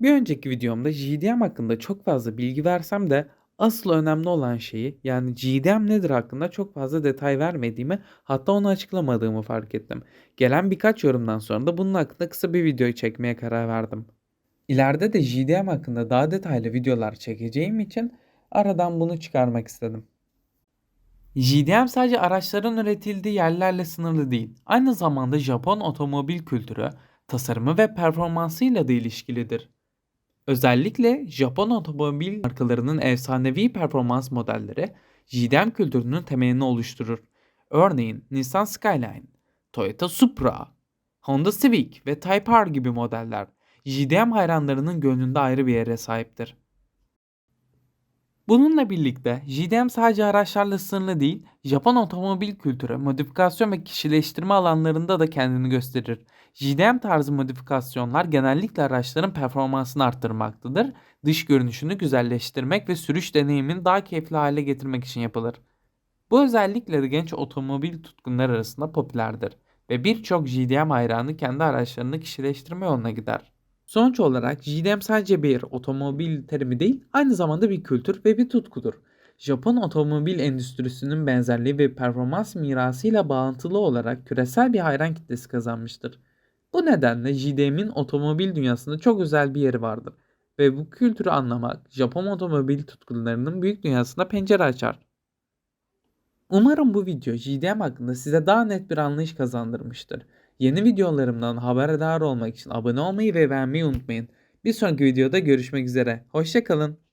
Bir önceki videomda GDM hakkında çok fazla bilgi versem de asıl önemli olan şeyi yani GDM nedir hakkında çok fazla detay vermediğimi hatta onu açıklamadığımı fark ettim. Gelen birkaç yorumdan sonra da bunun hakkında kısa bir video çekmeye karar verdim. İleride de GDM hakkında daha detaylı videolar çekeceğim için aradan bunu çıkarmak istedim. JDM sadece araçların üretildiği yerlerle sınırlı değil. Aynı zamanda Japon otomobil kültürü, tasarımı ve performansıyla da ilişkilidir. Özellikle Japon otomobil markalarının efsanevi performans modelleri JDM kültürünün temelini oluşturur. Örneğin Nissan Skyline, Toyota Supra, Honda Civic ve Type R gibi modeller JDM hayranlarının gönlünde ayrı bir yere sahiptir. Bununla birlikte JDM sadece araçlarla sınırlı değil, Japon otomobil kültürü, modifikasyon ve kişileştirme alanlarında da kendini gösterir. JDM tarzı modifikasyonlar genellikle araçların performansını arttırmaktadır, dış görünüşünü güzelleştirmek ve sürüş deneyimini daha keyifli hale getirmek için yapılır. Bu özellikle de genç otomobil tutkunlar arasında popülerdir ve birçok JDM hayranı kendi araçlarını kişileştirme yoluna gider. Sonuç olarak JDM sadece bir otomobil terimi değil, aynı zamanda bir kültür ve bir tutkudur. Japon otomobil endüstrisinin benzerliği ve performans mirasıyla bağlantılı olarak küresel bir hayran kitlesi kazanmıştır. Bu nedenle JDM'in otomobil dünyasında çok özel bir yeri vardır ve bu kültürü anlamak Japon otomobil tutkunlarının büyük dünyasına pencere açar. Umarım bu video JDM hakkında size daha net bir anlayış kazandırmıştır. Yeni videolarımdan haberdar olmak için abone olmayı ve beğenmeyi unutmayın. Bir sonraki videoda görüşmek üzere. Hoşçakalın.